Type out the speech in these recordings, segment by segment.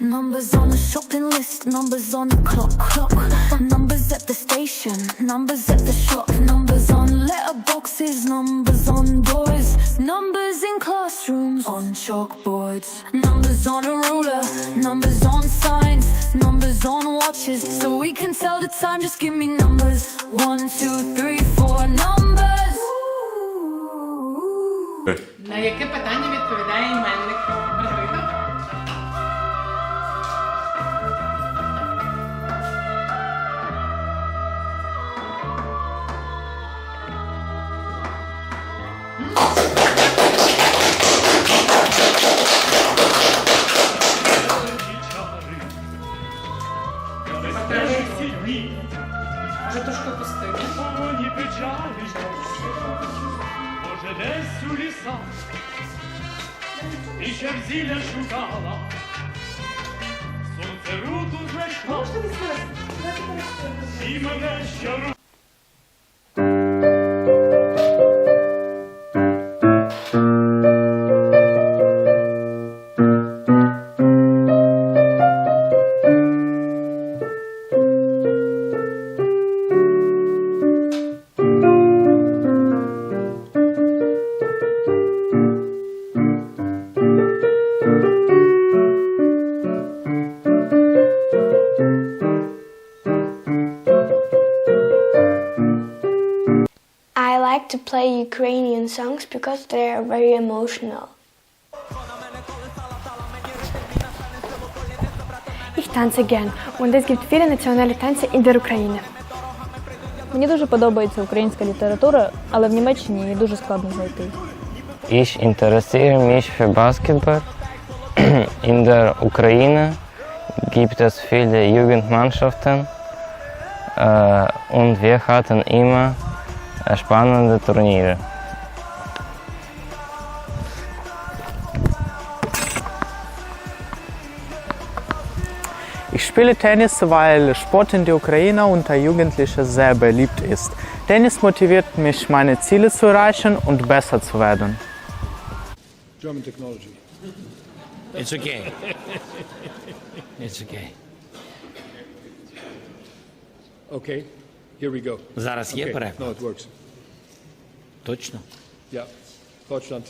Numbers on the shopping list, numbers on the clock, clock. Numbers at the station, numbers at the shop, numbers on letterboxes, numbers on doors, numbers in classrooms, on chalkboards, numbers on a ruler, numbers on signs, numbers on watches. So we can tell the time, just give me numbers. One, two, three, four, numbers. На яке питання відповідає іменник? Може трошки печалі, може десь у лісах, і ще в зілля шукала, сонце руту знайшла, і мене ще I to play Ukrainian songs because they are very emotional. Ich tanze gern und es gibt viele nationale Tänze in der Ukraine. Мені дуже подобається українська література, але в Німеччині її дуже складно знайти. Ich interessiere mich für Basketball. In der Ukraine gibt es viele Jugendmannschaften äh, und wir hatten immer äh, spannende Turniere. Ich spiele Tennis, weil Sport in der Ukraine unter Jugendlichen sehr beliebt ist. Tennis motiviert mich, meine Ziele zu erreichen und besser zu werden. German technology. It's okay. It's okay. Okay, here we go. Зараз є Okay, переклад? No, it works. Точно? Yeah. Deutschland.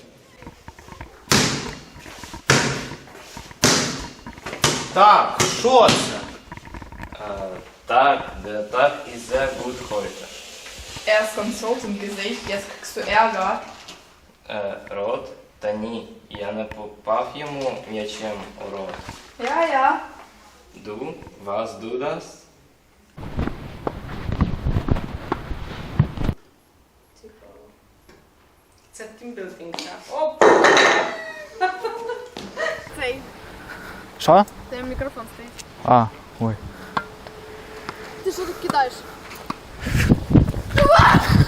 Так, що це? Так, так і sehr gut heute. Er ist ganz rot im Gesicht, jetzt kriegst du Ärger. Рот? Та ні, я не попав йому м'ячем у рот. Ja, ja. Du, was du das? Це тімбілдинг. Оп! Цей, Що? це мікрофон стоїть. А, ой. Ти що тут кидаєш?